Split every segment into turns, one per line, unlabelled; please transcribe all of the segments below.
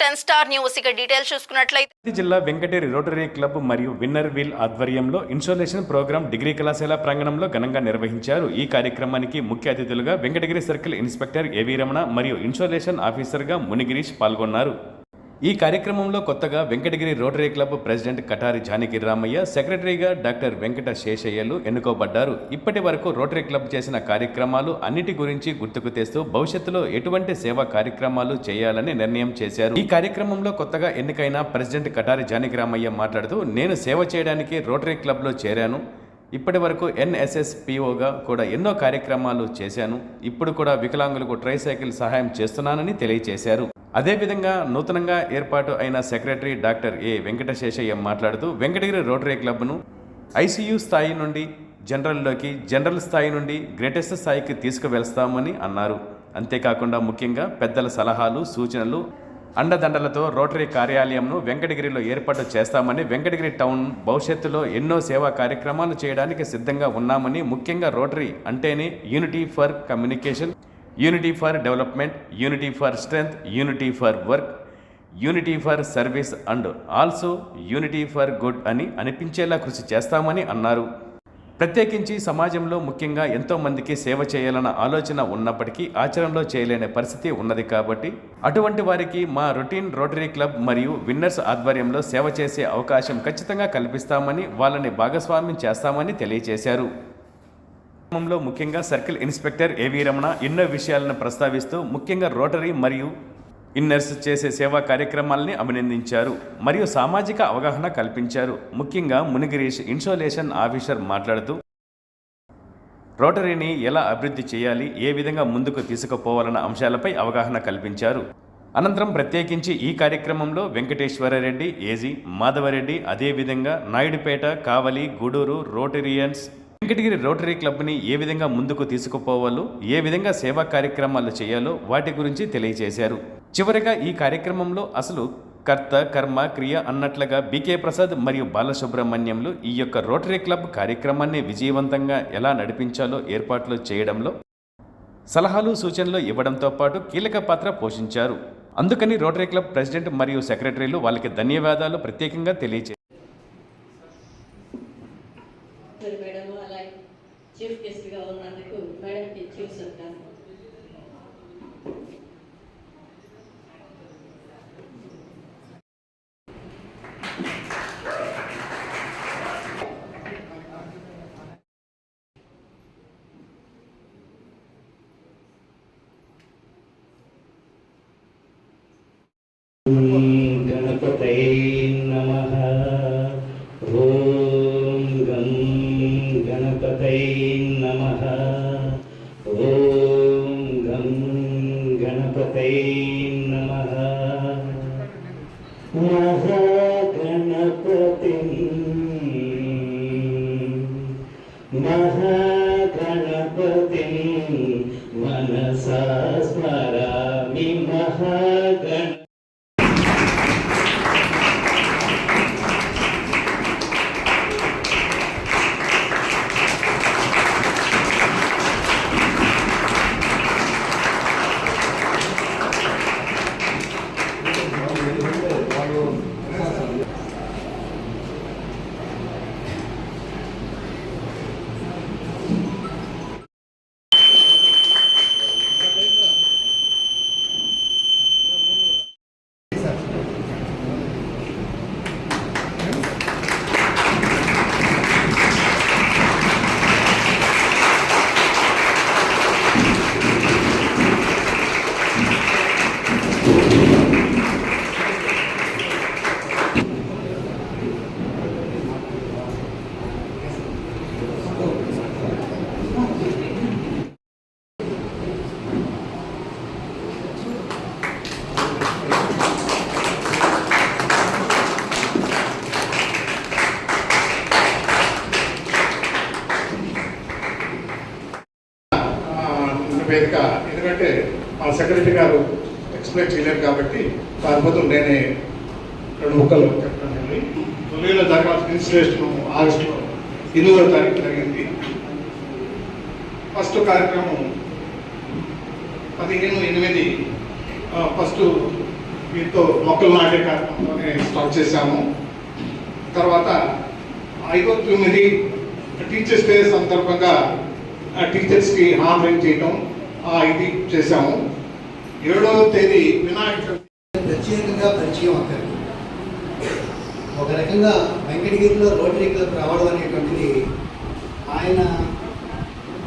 Ten star news. ఇక details చూసుకున్నట్లయితే
జిల్లా వెంకటేరి రోటరీ క్లబ్ మరియు విన్నర్ వీల్ ఆధ్వర్యంలో ఇన్స్టాలేషన్ ప్రోగ్రాం డిగ్రీ కళాశాల ప్రాంగణంలో ఘనంగా నిర్వహించారు. ఈ కార్యక్రమానికి ముఖ్య అతిథులుగా వెంకటగిరి సర్కిల్ ఇన్స్పెక్టర్ ఏవి రమణ మరియు ఇన్స్టాలేషన్ ఆఫీసర్గా మునిగిరీష్ పాల్గొన్నారు. ఈ కార్యక్రమంలో కొత్తగా Venkatagiri rotary club president Katari Janaki Ramaiah సెక్రటరీగా డాక్టర్ వెంకట శేషయ్యలు ఎన్నుకోబడ్డారు. ఇప్పటి వరకు రోటరీ క్లబ్ చేసిన కార్యక్రమాలు అన్నిటి గురించి గుర్తుకు తెస్తూ భవిష్యత్తులో ఎటువంటి సేవా కార్యక్రమాలు చేయాలని నిర్ణయం చేశారు. ఈ కార్యక్రమంలో కొత్తగా ఎన్నికైన ప్రెసిడెంట్ కటారి జానకి రామయ్య మాట్లాడుతూ నేను సేవ చేయడానికి రోటరీ క్లబ్లో చేరాను. ఇప్పటి వరకు ఎన్ఎస్ఎస్పిఓగా కూడా ఎన్నో కార్యక్రమాలు చేశాను. ఇప్పుడు కూడా వికలాంగులకు ట్రైసైకిల్ సహాయం చేస్తున్నానని తెలియజేశారు అదేవిధంగా నూతనంగా ఏర్పాటు అయిన సెక్రటరీ డాక్టర్ ఏ వెంకటశేషయ్య మాట్లాడుతూ వెంకటగిరి రోటరీ క్లబ్ను ఐసీయూ స్థాయి నుండి జనరల్లోకి జనరల్ స్థాయి నుండి గ్రేటెస్ట్ స్థాయికి తీసుకువెళ్తామని అన్నారు. అంతేకాకుండా ముఖ్యంగా పెద్దల సలహాలు సూచనలు అండదండలతో రోటరీ కార్యాలయంను వెంకటగిరిలో ఏర్పాటు చేస్తామని వెంకటగిరి టౌన్ భవిష్యత్తులో ఎన్నో సేవా కార్యక్రమాలు చేయడానికి సిద్ధంగా ఉన్నామని ముఖ్యంగా రోటరీ అంటేనే unity for communication unity for development unity for strength unity for work unity for service and also unity for good అని అనిపించేలా కృషి చేస్తామని అన్నారు. ప్రత్యేకించి సమాజంలో ముఖ్యంగా ఎంతోమందికి సేవ చేయాలన్న ఆలోచన ఉన్నప్పటికీ ఆచరణలో చేయలేని పరిస్థితి ఉన్నది కాబట్టి అటువంటి వారికి మా రొటీన్ రోటరీ క్లబ్ మరియు విన్నర్స్ ఆధ్వర్యంలో సేవ చేసే అవకాశం ఖచ్చితంగా కల్పిస్తామని వాళ్ళని భాగస్వామ్యం చేస్తామని తెలియజేశారు కార్యక్రమంలో ముఖ్యంగా సర్కిల్ ఇన్స్పెక్టర్ ఏవి రమణ ఎన్నో విషయాలను ప్రస్తావిస్తూ ముఖ్యంగా రోటరీ మరియు ఇన్నర్స్ చేసే సేవా కార్యక్రమాలని అభినందించారు మరియు సామాజిక అవగాహన కల్పించారు. ముఖ్యంగా మునిగిరీష్ ఇన్సోలేషన్ ఆఫీసర్ మాట్లాడుతూ రోటరీని ఎలా అభివృద్ధి చేయాలి ఏ విధంగా ముందుకు తీసుకుపోవాలన్న అంశాలపై అవగాహన కల్పించారు. అనంతరం ప్రత్యేకించి ఈ కార్యక్రమంలో వెంకటేశ్వరరెడ్డి ఏజీ మాధవరెడ్డి అదేవిధంగా నాయుడుపేట కావలి గూడూరు రోటరియన్స్ వెంకటగిరి రోటరీ క్లబ్ని ఏ విధంగా ముందుకు తీసుకుపోవాలో ఏ విధంగా సేవా కార్యక్రమాలు చేయాలో వాటి గురించి తెలియజేశారు. చివరిగా ఈ కార్యక్రమంలో అసలు కర్త కర్మ క్రియ అన్నట్లుగా బీకే ప్రసాద్ మరియు బాలసుబ్రహ్మణ్యంలు ఈ యొక్క రోటరీ క్లబ్ కార్యక్రమాన్ని విజయవంతంగా ఎలా నడిపించాలో ఏర్పాట్లు చేయడంలో సలహాలు సూచనలు ఇవ్వడంతో పాటు కీలక పాత్ర పోషించారు. అందుకని రోటరీ క్లబ్ ప్రెసిడెంట్ మరియు సెక్రటరీలు వాళ్ళకి ధన్యవాదాలు ప్రత్యేకంగా తెలియజేశారు
మరి మేడం అలాగే చీఫ్ గెస్ట్గా ఉన్నందుకు మేడంకి చీఫ్
చెప్తాను Mm-hmm. సెక్రటరీ గారు ఎక్స్ప్లెయిన్ చేయలేరు కాబట్టి వారి బదులు నేనే రెండు ముక్కలు చెప్తానండి తొలిలో జరగాల్సిన ఇన్స్టిట్యూషన్ ఆగస్టులో ఎనిమిదవ తారీఖు జరిగింది. ఫస్ట్ కార్యక్రమం పదిహేను ఎనిమిది ఫస్ట్
దీంతో మొక్కలు నాటే కార్యక్రమంలోనే స్టార్ట్ చేశాము. తర్వాత ఐదో తొమ్మిది టీచర్స్ డే సందర్భంగా ఆ టీచర్స్కి హానరింగ్ చేయటం ఆ ఇది చేశాము. ఏడవ తేదీ వినాయక
ప్రత్యేకంగా పరిచయం అక్కడికి. ఒక రకంగా వెంకటగిరిలో రోటరీ క్లబ్ రావడం అనేటువంటిది ఆయన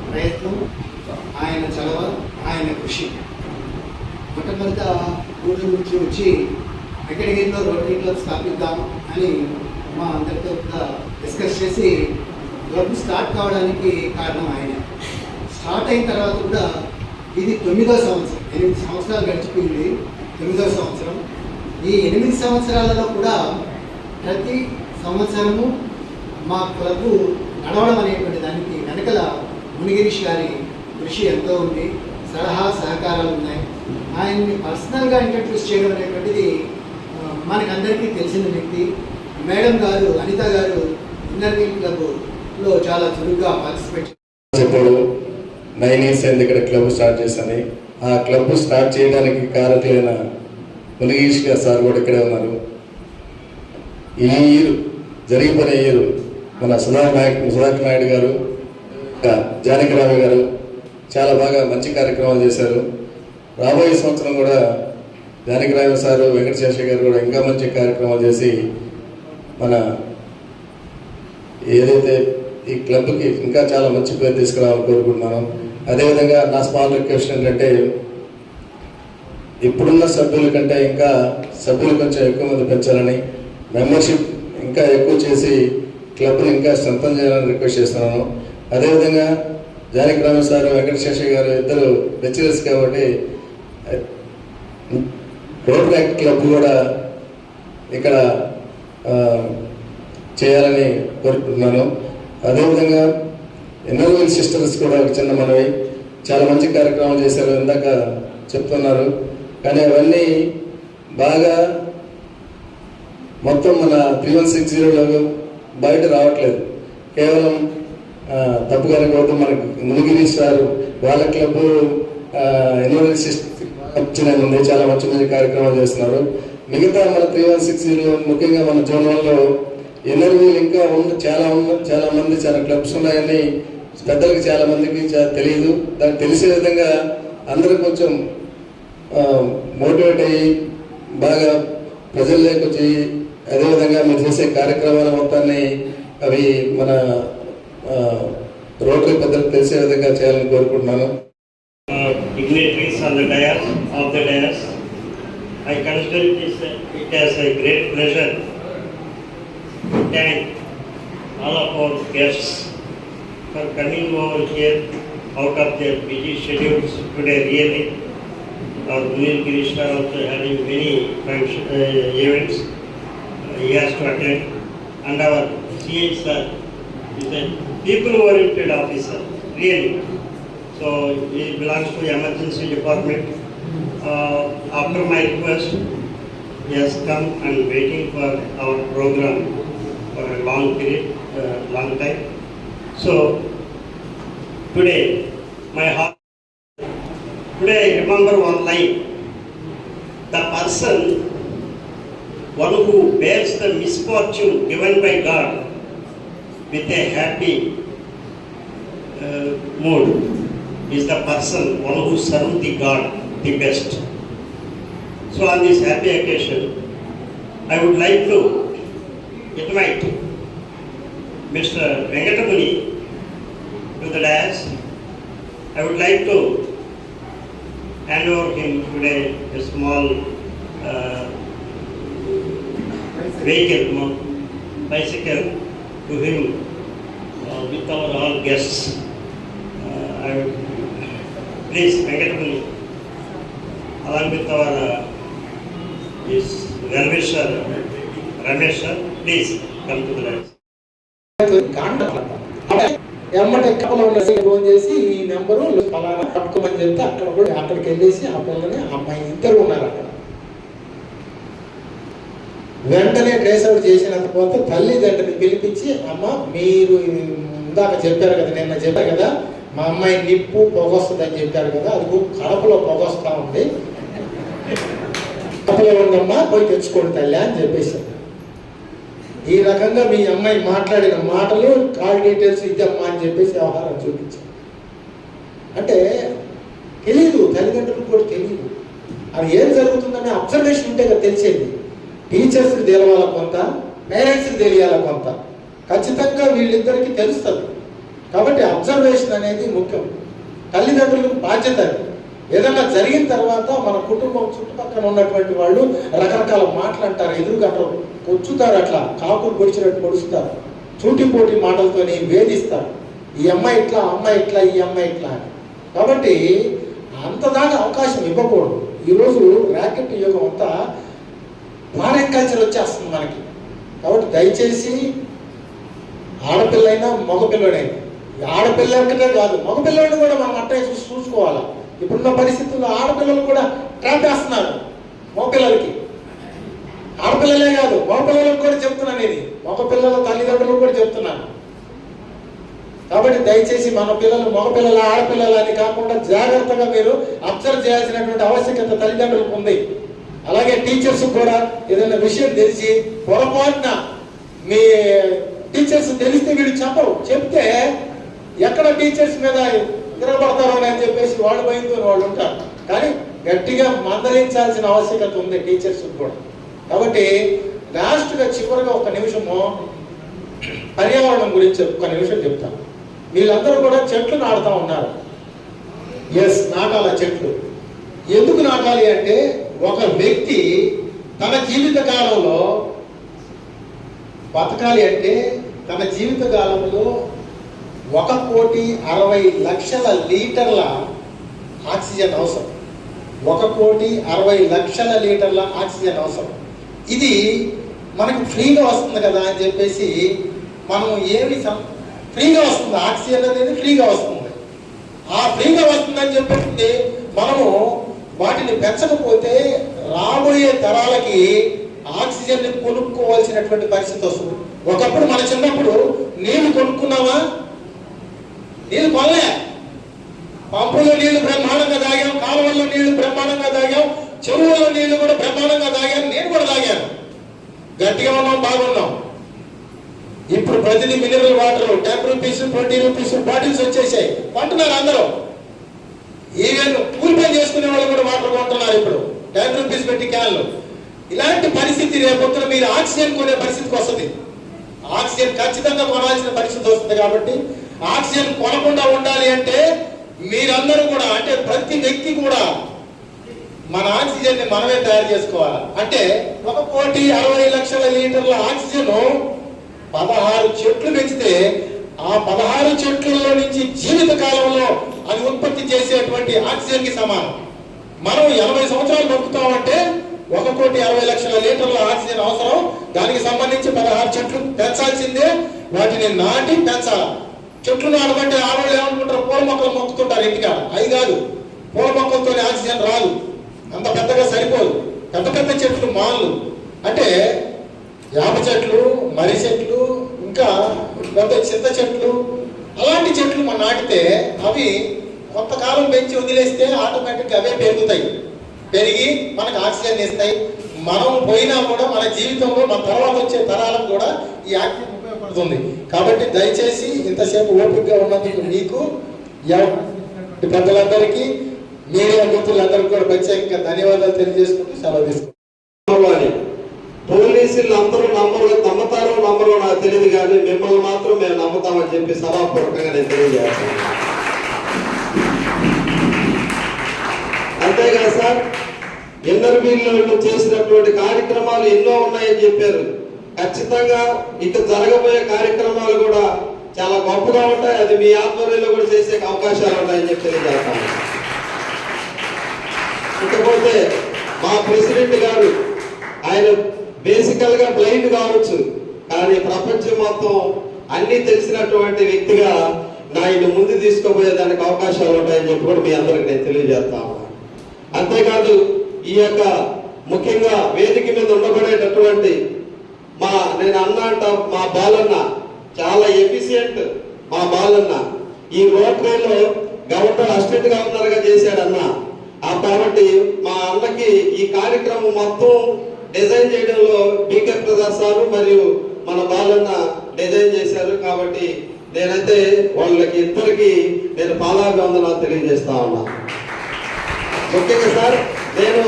ప్రయత్నం ఆయన చలవ ఆయన కృషి. మొట్టమొదట ఊళ్ళో నుంచి వచ్చి వెంకటగిరిలో రోటరీ క్లబ్ స్థాపిద్దాం అని మా అందరితో డిస్కస్ చేసి క్లబ్ స్టార్ట్ కావడానికి కారణం ఆయన. స్టార్ట్ అయిన తర్వాత కూడా ఇది తొమ్మిదో సంవత్సరం. ఎనిమిది సంవత్సరాలు గడిచిపోయింది తొమ్మిదో సంవత్సరం. ఈ ఎనిమిది సంవత్సరాలలో కూడా ప్రతి సంవత్సరము మా క్లబ్ నడవడం అనేటువంటి దానికి వెనకల మునిగిరీష్ గారి కృషి ఎంతో ఉంది సలహా సహకారాలు ఉన్నాయి. ఆయన్ని పర్సనల్గా ఇంట్రడ్యూస్ చేయడం అనేటువంటిది మనకందరికీ తెలిసిన వ్యక్తి. మేడం గారు అనిత గారు ఇన్నర్ క్లబ్లో చాలా చురుగ్గా పార్టిసిపేట్
చెప్పాడు. నైన్ ఇయర్స్ అయింది ఇక్కడ క్లబ్ స్టార్ట్ చేశాను. ఆ క్లబ్ స్టార్ట్ చేయడానికి కారకులైన మునిగీష్ గారు సార్ కూడా ఇక్కడే ఉన్నారు. ఈ ఇయర్ జరిగిపోయిన ఇయర్ మన సుధాకర్ నాయక్ సుధాకర్ నాయుడు గారు ఇంకా గారు చాలా బాగా మంచి కార్యక్రమాలు చేశారు. రాబోయే సంవత్సరం కూడా జానకిరావు సారు వెంకటశేష గారు కూడా ఇంకా మంచి కార్యక్రమాలు చేసి మన ఏదైతే ఈ క్లబ్కి ఇంకా చాలా మంచి పేరు తీసుకురావాలని కోరుకుంటున్నాను. అదేవిధంగా నా స్మాల్ రిక్వెస్ట్ ఏంటంటే ఇప్పుడున్న సభ్యుల కంటే ఇంకా సభ్యులు కొంచెం ఎక్కువ మంది పెంచాలని మెంబర్షిప్ ఇంకా ఎక్కువ చేసి క్లబ్ని ఇంకా స్ట్రెంథన్ చేయాలని రిక్వెస్ట్ చేస్తున్నాను. అదేవిధంగా జానకి రామ సార్ వెంకటశేష గారు ఇద్దరు లెక్చరర్స్ కాబట్టి రోడ్ బ్యాక్ క్లబ్ కూడా ఇక్కడ చేయాలని కోరుకుంటున్నాను. అదేవిధంగా ఎన్నోవెల్ సిస్టమ్స్ కూడా ఒక చిన్న మనవి. చాలా మంచి కార్యక్రమాలు చేశారు ఇందాక చెప్తున్నారు. కానీ అవన్నీ బాగా మొత్తం మన త్రీ వన్ సిక్స్ జీరోలో బయట రావట్లేదు. కేవలం తప్పు గారి కనుకోవద్దు మనకు మునిగిరీష్ సార్ వాళ్ళ క్లబ్ ఎన్నోవెల్ సిస్టమ్ వచ్చిన ఉంది చాలా మంచి మంచి కార్యక్రమాలు చేస్తున్నారు. మిగతా మన త్రీ వన్ సిక్స్ జీరో ముఖ్యంగా మన జోన్లో వన్లో ఇంకా ఉన్న చాలా ఉన్న చాలా మంది చాలా క్లబ్స్ ఉన్నాయని పెద్దలకు చాలా మందికి తెలియదు దానికి తెలిసే విధంగా అందరూ కొంచెం మోటివేట్ అయ్యి బాగా ప్రజల్లోకి వచ్చి అదేవిధంగా మీరు చేసే కార్యక్రమాల మొత్తాన్ని అవి మన రోటరీ పద్ధతి తెలిసే విధంగా చేయాలని కోరుకుంటున్నాను.
dignitaries on the dais, of the dais. I consider it, is, it as a great pleasure to thank all of our guests for coming over here out of their busy schedules today really. Our Munir are also having many uh, events uh, he has to attend. And our CH is a people-oriented officer, really. So he belongs to the emergency department. Uh, after my request, he has come and waiting for our program for a long period, uh, long time. So today, my heart, today I remember one line. The person, one who bears the misfortune given by God with a happy uh, mood is the person, one who serves the God the best. So on this happy occasion, I would like to invite Mr. Venkatamuni the. I would like to hand over him today a small uh, vehicle, bicycle to him uh, with our all guests. Uh, I would, please, Venkatamuni, along with our uh, sir, Ramesh sir, please come to the dais.
ఎమ్మటే కప్పలో ఉన్న phone చేసి ఈ number ఫలానా పట్టుకోమని చెప్తే అక్కడ కూడా అక్కడికి వెళ్ళేసి ఆ పిల్లని ఆ అమ్మాయి ఇద్దరు ఉన్నారు అక్కడ. వెంటనే ట్రేస్ అవుట్ చేసినంత పోతే తల్లిదండ్రుని పిలిపించి అమ్మ మీరు ఇందాక చెప్పారు కదా నిన్న చెప్పారు కదా మా అమ్మాయి నిప్పు పొగొస్తుందని చెప్పారు కదా అది కడపలో పొగొస్తా ఉంది. కడపలో ఉందమ్మా పోయి తెచ్చుకోండి తల్లి అని చెప్పేశారు. ఈ రకంగా మీ అమ్మాయి మాట్లాడిన మాటలు కాల్ డీటెయిల్స్ ఇద్దమ్మా అని చెప్పేసి వ్యవహారం చూపించారు. అంటే తెలియదు తల్లిదండ్రులకు కూడా తెలియదు అది ఏం జరుగుతుందనే అబ్జర్వేషన్ ఉంటే కదా తెలిసేది. టీచర్స్కి తెలవాల కొంత పేరెంట్స్కి తెలియాల కొంత. ఖచ్చితంగా వీళ్ళిద్దరికీ తెలుస్తుంది. కాబట్టి అబ్జర్వేషన్ అనేది ముఖ్యం. తల్లిదండ్రులకు బాధ్యత అది. ఏదైనా జరిగిన తర్వాత మన కుటుంబం చుట్టుపక్కల ఉన్నటువంటి వాళ్ళు రకరకాల మాటలు అంటారు ఎదురుగట్ట పొచ్చుతారు అట్లా కాకులు పొడిచినట్టు పొడుస్తారు చూటిపోటి మాటలతోని వేధిస్తారు. ఈ అమ్మాయి ఇట్లా అమ్మాయి ఇట్లా ఈ అమ్మాయి ఇట్లా అని. కాబట్టి అంతదాకా అవకాశం ఇవ్వకూడదు. ఈరోజు ర్యాకెట్ యుగం అంతా ఫారెన్ కల్చర్ వచ్చేస్తుంది మనకి. కాబట్టి దయచేసి ఆడపిల్లైనా మగపిల్లడైనా ఆడపిల్లలకనే కాదు మగపిల్లడిని కూడా మనం అట్టే చూసి చూసుకోవాలి? ఇప్పుడున్న పరిస్థితుల్లో ఆడపిల్లలు కూడా ట్రాప్ వేస్తున్నారు. మగపిల్లలకి. ఆడపిల్లలే కాదు మగపిల్లలకు కూడా చెప్తున్నాను ఇది మగపిల్లల తల్లిదండ్రులకు కూడా చెప్తున్నాను కాబట్టి దయచేసి మన పిల్లలు మగపిల్లల ఆడపిల్లలు అని కాకుండా జాగ్రత్తగా మీరు అబ్జర్వ్ చేయాల్సినటువంటి ఆవశ్యకత తల్లిదండ్రులకు ఉంది. అలాగే టీచర్స్ కూడా ఏదైనా విషయం తెలిసి పొరపాటున మీ టీచర్స్ తెలిస్తే వీళ్ళు చెప్పరు. చెప్తే ఎక్కడ టీచర్స్ మీద తిరగబడతారో అని చెప్పేసి వాళ్ళు భయంతో వాళ్ళు ఉంటారు. కానీ గట్టిగా మందలించాల్సిన ఆవశ్యకత ఉంది టీచర్స్ కూడా. కాబట్టి లాస్ట్గా చివరిగా ఒక నిమిషము పర్యావరణం గురించి ఒక నిమిషం చెప్తాను వీళ్ళందరూ కూడా చెట్లు నాటుతా ఉన్నారు. ఎస్ నాటాల చెట్లు. ఎందుకు నాటాలి అంటే ఒక వ్యక్తి తన జీవిత కాలంలో బతకాలి అంటే తన జీవిత కాలంలో ఒక కోటి అరవై లక్షల లీటర్ల ఆక్సిజన్ అవసరం. ఒక కోటి అరవై లక్షల లీటర్ల ఆక్సిజన్ అవసరం. ఇది మనకు ఫ్రీగా వస్తుంది కదా అని చెప్పేసి మనం ఏమి ఫ్రీగా వస్తుంది. ఆక్సిజన్ అనేది ఫ్రీగా వస్తుంది. ఆ ఫ్రీగా వస్తుందని చెప్పేసి మనము వాటిని పెంచకపోతే రాబోయే తరాలకి ఆక్సిజన్ని కొనుక్కోవాల్సినటువంటి పరిస్థితి వస్తుంది. ఒకప్పుడు మన చిన్నప్పుడు నీళ్ళు కొనుక్కున్నావా నీళ్ళు కొనలే పంపులో నీళ్ళు బ్రహ్మాండంగా తాగాం కాలువల్లో నీళ్ళు బ్రహ్మాండంగా తాగాం చెరువులో నీళ్ళు కూడా బ్రహ్మాండంగా తాగాను నేను కూడా తాగాను. గట్టిగా ఉన్నాం బాగున్నాం. ఇప్పుడు ప్రతిదీ mineral water ten rupees twenty rupees bottles వచ్చేసాయి. కొంటున్నారు అందరూ. ఈవెన్ కూల్ చేసుకునే వాళ్ళు కూడా వాటర్ కొంటున్నారు ఇప్పుడు. టెన్ రూపీస్ పెట్టి క్యాన్లు ఇలాంటి పరిస్థితి రేపొద్దున మీరు ఆక్సిజన్ కొనే పరిస్థితికి వస్తుంది. ఆక్సిజన్ ఖచ్చితంగా కొనాల్సిన పరిస్థితి వస్తుంది కాబట్టి ఆక్సిజన్ కొనకుండా ఉండాలి అంటే మీరందరూ కూడా అంటే ప్రతి వ్యక్తి కూడా మన ఆక్సిజన్ని మనమే తయారు చేసుకోవాలి. అంటే ఒక కోటి అరవై లక్షల లీటర్ల ఆక్సిజన్ పదహారు చెట్లు పెంచితే ఆ పదహారు చెట్లలో నుంచి జీవిత కాలంలో అది ఉత్పత్తి చేసేటువంటి ఆక్సిజన్కి సమానం. మనం ఎనభై సంవత్సరాలు బతుకుతామంటే ఒక కోటి అరవై లక్షల లీటర్ల ఆక్సిజన్ అవసరం. దానికి సంబంధించి పదహారు చెట్లు పెంచాల్సిందే. వాటిని నాటి పెంచాలి. చెట్లు నాటమంటే ఆడవాళ్ళు ఏమనుకుంటారు పూల మొక్కలు మొక్కుతుంటారు ఇంటికాడ అది కాదు. పూల మొక్కలతో ఆక్సిజన్ రాదు. అంత పెద్దగా సరిపోదు. పెద్ద పెద్ద చెట్లు మాన్లు. అంటే యాప చెట్లు మర్రి చెట్లు ఇంకా పెద్ద చింత చెట్లు అలాంటి చెట్లు మనం నాటితే అవి కొంతకాలం పెంచి వదిలేస్తే ఆటోమేటిక్గా అవే పెరుగుతాయి. పెరిగి మనకు ఆక్సిజన్ ఇస్తాయి. మనం పోయినా కూడా మన జీవితంలో మన తర్వాత వచ్చే తరాలకు కూడా ఈ ఆక్సిజన్ ఉంది కాబట్టి దయచేసి ఇంతసేపు ఓపికగా ఉన్నందుకు మీకు పెద్దలందరికీ మీడియా మిత్రులందరికీ కూడా ప్రత్యేకంగా ధన్యవాదాలు తెలియజేసుకుంటూ సెలవు తీసుకుంటాం
పోలీసులు అందరూ నమ్మరు నమ్మతారో నమ్మరో నాకు తెలియదు కానీ మిమ్మల్ని మాత్రం మేము నమ్ముతామని చెప్పి సభాపూర్వకంగా నేను తెలియజేస్తాను. అంతేకాదు సార్ ఇంటర్వ్యూలో చేసినటువంటి కార్యక్రమాలు ఎన్నో ఉన్నాయని చెప్పారు. ఖచ్చితంగా ఇక జరగబోయే కార్యక్రమాలు కూడా చాలా గొప్పగా ఉంటాయి. అది మీ ఆధ్వర్యంలో కూడా చేసే అవకాశాలు ఉంటాయని చెప్పి తెలియజేస్తాను. ఇకపోతే మా ప్రెసిడెంట్ గారు ఆయన బేసికల్గా బ్లైండ్ కావచ్చు. కానీ ప్రపంచం మొత్తం అన్ని తెలిసినటువంటి వ్యక్తిగా నా ఆయన ముందు తీసుకోబోయేదానికి అవకాశాలు ఉంటాయని చెప్పి కూడా మీ అందరికి నేను తెలియజేస్తా అంతేకాదు ఈ యొక్క ముఖ్యంగా వేదిక మీద ఉండబడేటటువంటి మా నేను అన్న అంట మా బాలన్న చాలా ఎఫిషియంట్ మా బాలన్న. ఈ రోటరీలో గవర్నర్ అసిస్టెంట్ గవర్నర్గా చేశాడన్న కాబట్టి మా అన్నకి ఈ కార్యక్రమం మొత్తం డిజైన్ చేయడంలో బీకే ప్రసాద్ సార్ మరియు మన బాలన్న డిజైన్ చేశారు కాబట్టి నేనైతే వాళ్ళకి ఇద్దరికి నేను పాలాభివందనాలు తెలియజేస్తా ఉన్నా. ముఖ్యంగా సార్ నేను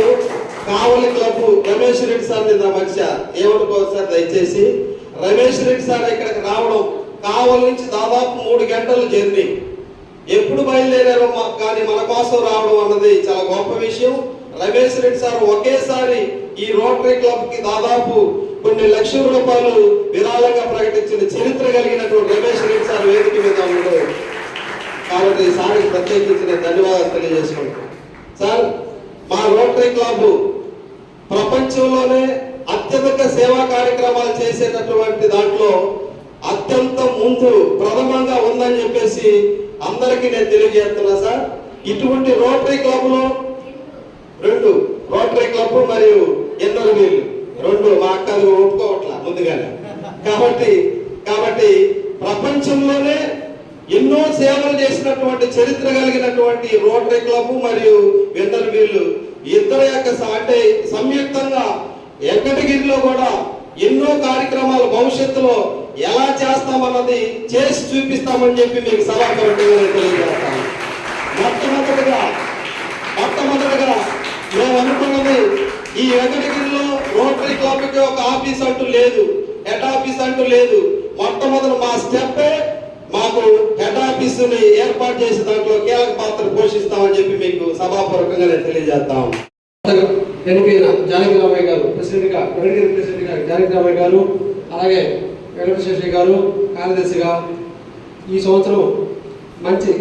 కావలి క్లబ్ రమేష్ రెడ్డి సార్ నిన్న మధ్య ఏమనుకోవచ్చు సార్ దయచేసి. రమేష్ రెడ్డి సార్ ఇక్కడికి రావడం కావలి నుంచి దాదాపు మూడు గంటలు జర్నీ. ఎప్పుడు బయలుదేరారో మాకు కానీ మన కోసం రావడం అన్నది చాలా గొప్ప విషయం. రమేష్ రెడ్డి సార్ ఒకేసారి ఈ రోటరీ క్లబ్కి దాదాపు కొన్ని లక్షల రూపాయలు విరాళంగా ప్రకటించిన చరిత్ర కలిగినటువంటి రమేష్ రెడ్డి సార్ వేదిక మీద ఉండదు కాబట్టి సార్కి ప్రత్యేకించి నేను ధన్యవాదాలు తెలియజేసుకుంటాను సార్ మా రోటరీ క్లబ్ ప్రపంచంలోనే అత్యధిక సేవా కార్యక్రమాలు చేసేటటువంటి దాంట్లో అత్యంత ముందు ప్రథమంగా ఉందని చెప్పేసి అందరికీ నేను తెలియజేస్తున్నా సార్. ఇటువంటి రోటరీ క్లబ్లో రెండు రోటరీ క్లబ్ మరియు ఎన్నర వీళ్ళు. రెండు మా అక్కలు ఒప్పుకోవట్లా ముందుగానే. కాబట్టి కాబట్టి ప్రపంచంలోనే ఎన్నో సేవలు చేసినటువంటి చరిత్ర కలిగినటువంటి రోటరీ క్లబ్ మరియు వెండర్ వీళ్ళు ఇద్దరు యొక్క అంటే సంయుక్తంగా వెంకటగిరిలో కూడా ఎన్నో కార్యక్రమాలు భవిష్యత్తులో ఎలా చేస్తామన్నది చేసి చూపిస్తామని చెప్పి మీకు సలహా తెలియజేస్తాను. మొట్టమొదటిగా మొట్టమొదటిగా మేము అనుకున్నది ఈ వెంకటగిరిలో రోటరీ క్లబ్కి ఒక ఆఫీస్ అంటూ లేదు హెడ్ ఆఫీస్ అంటూ లేదు. మొట్టమొదటి మా స్టెప్పే మాకు హెడ్ ఆఫీస్ ఏర్పాటు చేసి దాంట్లో కీలక పాత్ర పోషిస్తామని చెప్పి మీకు సభాపూర్వకంగా నేను తెలియజేస్తాం
ఎన్నికైన జానకి రామయ్య గారు ప్రెసిడెంట్గా గా ప్రెసిడెంట్గా ప్రెసిడెంట్ జానకి రామయ్య గారు అలాగే వెంకటశేషయ్య గారు కార్యదర్శిగా ఈ సంవత్సరం మంచి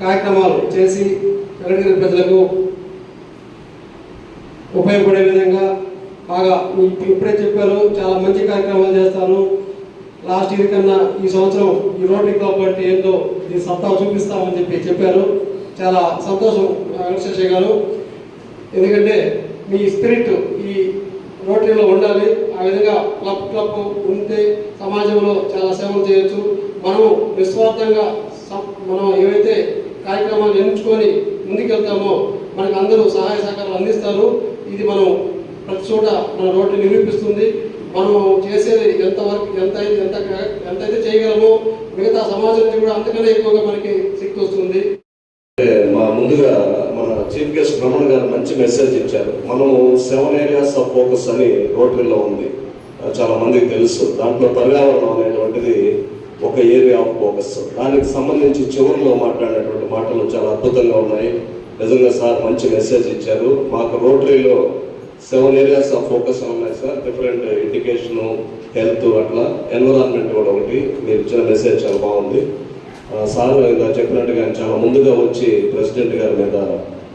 కార్యక్రమాలు చేసి వెంకటగిరి ప్రజలకు ఉపయోగపడే విధంగా బాగా ఇప్పుడే చెప్పారు చాలా మంచి కార్యక్రమాలు చేస్తాను లాస్ట్ ఇయర్ కన్నా ఈ సంవత్సరం ఈ రోటరీ క్లబ్ అంటే ఏంటో ఈ సత్తా చూపిస్తామని చెప్పి చెప్పారు. చాలా సంతోషం వెంకటేశ్వర గారు. ఎందుకంటే మీ స్పిరిట్ ఈ రోటరీలో ఉండాలి. ఆ విధంగా క్లబ్ క్లబ్ ఉంటే సమాజంలో చాలా సేవలు చేయొచ్చు. మనం నిస్వార్థంగా మనం ఏవైతే కార్యక్రమాలు ఎంచుకొని ముందుకెళ్తామో మనకు అందరూ సహాయ సహకారాలు అందిస్తారు. ఇది మనం ప్రతి చోట మన రోడ్డు నిరూపిస్తుంది. మనం చేసేది ఎంతవరకు ఎంత అయితే ఎంత ఎంత అయితే చేయగలమో మిగతా సమాజం నుంచి కూడా అంతకన్నా ఎక్కువగా మనకి శక్తి వస్తుంది
మా ముందుగా మన చీఫ్ గెస్ట్ రమణ గారు మంచి మెసేజ్ ఇచ్చారు. మనము సెవెన్ ఏరియాస్ ఆఫ్ ఫోకస్ అని రోటరీలో ఉంది. చాలా మందికి తెలుసు. దాంట్లో పర్యావరణం అనేటువంటిది ఒక ఏరియా ఆఫ్ ఫోకస్. దానికి సంబంధించి చివరిలో మాట్లాడినటువంటి మాటలు చాలా అద్భుతంగా ఉన్నాయి. నిజంగా సార్ మంచి మెసేజ్ ఇచ్చారు. మాకు రోటరీలో సెవెన్ ఏరియాస్ ఆఫ్ ఫోకస్ ఉన్నాయి సార్ డిఫరెంట్ ఎడ్యుకేషన్ హెల్త్ అట్లా. ఎన్విరాన్మెంట్ కూడా ఒకటి. మీరు ఇచ్చిన మెసేజ్ చాలా బాగుంది. సార్ ఇలా చెప్పినట్టుగా చాలా ముందుగా వచ్చి ప్రెసిడెంట్ గారి మీద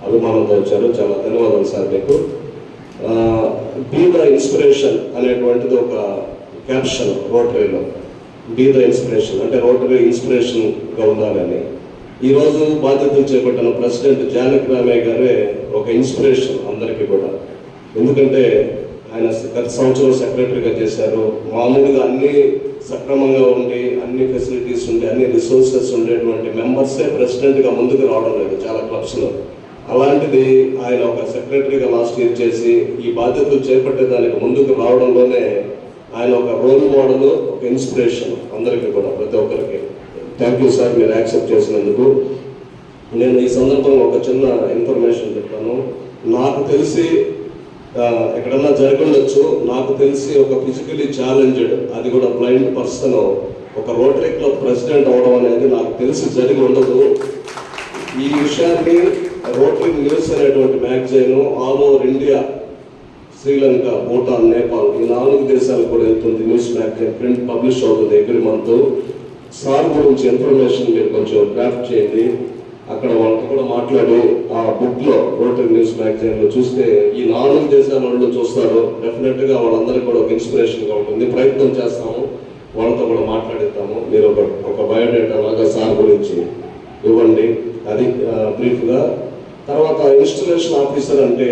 అభిమానంతో వచ్చారు. చాలా ధన్యవాదాలు సార్ మీకు. బీ ద ఇన్స్పిరేషన్ అనేటువంటిది ఒక క్యాప్షన్ రోటరీలో. Be the inspiration. అంటే రోటరీ ఇన్స్పిరేషన్గా ఉండాలని. ఈరోజు బాధ్యతలు చేపట్టిన ప్రెసిడెంట్ జానక్ రామయ్య గారే ఒక ఇన్స్పిరేషన్ అందరికీ కూడా. ఎందుకంటే ఆయన గత సంవత్సరం సెక్రటరీగా చేశారు. మామూలుగా అన్ని సక్రమంగా ఉండి అన్ని ఫెసిలిటీస్ ఉండి అన్ని రిసోర్సెస్ ఉండేటువంటి మెంబర్సే ప్రెసిడెంట్గా ముందుకు రావడం లేదు చాలా క్లబ్స్లో అలాంటిది ఆయన ఒక సెక్రటరీగా లాస్ట్ ఇయర్ చేసి ఈ బాధ్యతలు చేపట్టేదానికి ముందుకు రావడంలోనే ఆయన ఒక రోల్ మోడల్ ఒక ఇన్స్పిరేషన్ అందరికీ కూడా ప్రతి ఒక్కరికి. థ్యాంక్ యూ సార్ మీరు యాక్సెప్ట్ చేసినందుకు. నేను ఈ సందర్భంగా ఒక చిన్న ఇన్ఫర్మేషన్ చెప్తాను. నాకు తెలిసి ఎక్కడన్నా జరగండొచ్చు నాకు తెలిసి ఒక ఫిజికలీ ఛాలెంజ్డ్ అది కూడా బ్లైండ్ పర్సన్ ఒక రోటరీ క్లబ్ ప్రెసిడెంట్ అవడం అనేది నాకు తెలిసి జరిగి ఉండదు. ఈ విషయాన్ని రోటరీ న్యూస్ అనేటువంటి magazine all over India Sri Lanka Bhutan Nepal ఈ నాలుగు దేశాలకు కూడా వెళ్తుంది న్యూస్ మ్యాగజైన్ ప్రింట్ పబ్లిష్ అవుతుంది ఎవ్రీ మంత్ సార్ గురించి ఇన్ఫర్మేషన్ మీరు కొంచెం డ్రాఫ్ట్ చేయండి. అక్కడ వాళ్ళతో కూడా మాట్లాడి. ఆ బుక్లో రోటరీ న్యూస్ మ్యాగజైన్లో చూస్తే ఈ నాలుగు దేశాల వాళ్ళు చూస్తారు. డెఫినెట్గా వాళ్ళందరికీ కూడా ఒక ఇన్స్పిరేషన్గా ఉంటుంది. ప్రయత్నం చేస్తాము. వాళ్ళతో కూడా మాట్లాడిస్తాము మీరు ఒక ఒక బయోడేటా లాగా సార్ గురించి ఇవ్వండి. అది బ్రీఫ్గా. తర్వాత ఇన్స్టలేషన్ ఆఫీసర్ అంటే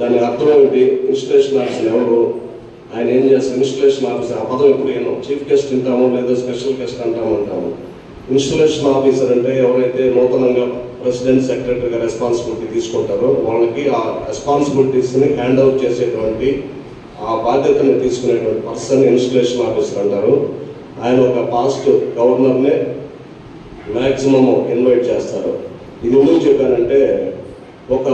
దాని అర్థం ఏమిటి? ఇన్స్టలేషన్ ఆఫీసర్ ఎవరు? ఆయన ఏం చేస్తారు? ఇన్స్టలేషన్ ఆఫీసర్ ఆ పదం ఎప్పుడు చీఫ్ గెస్ట్ అంటాము లేదా స్పెషల్ గెస్ట్ అంటాము అంటాము. ఇన్స్టలేషన్ ఆఫీసర్ అంటే ఎవరైతే నూతనంగా ప్రెసిడెంట్ సెక్రటరీగా రెస్పాన్సిబిలిటీ తీసుకుంటారో వాళ్ళకి ఆ రెస్పాన్సిబిలిటీస్ని హ్యాండ్ అవుట్ చేసేటువంటి ఆ బాధ్యతను తీసుకునేటువంటి పర్సన్ ఇన్స్టలేషన్ ఆఫీసర్ అంటారు. ఆయన ఒక పాస్ట్ గవర్నర్నే మ్యాక్సిమం ఇన్వైట్ చేస్తారు. ఇది ఎందుకు చెప్పానంటే ఒక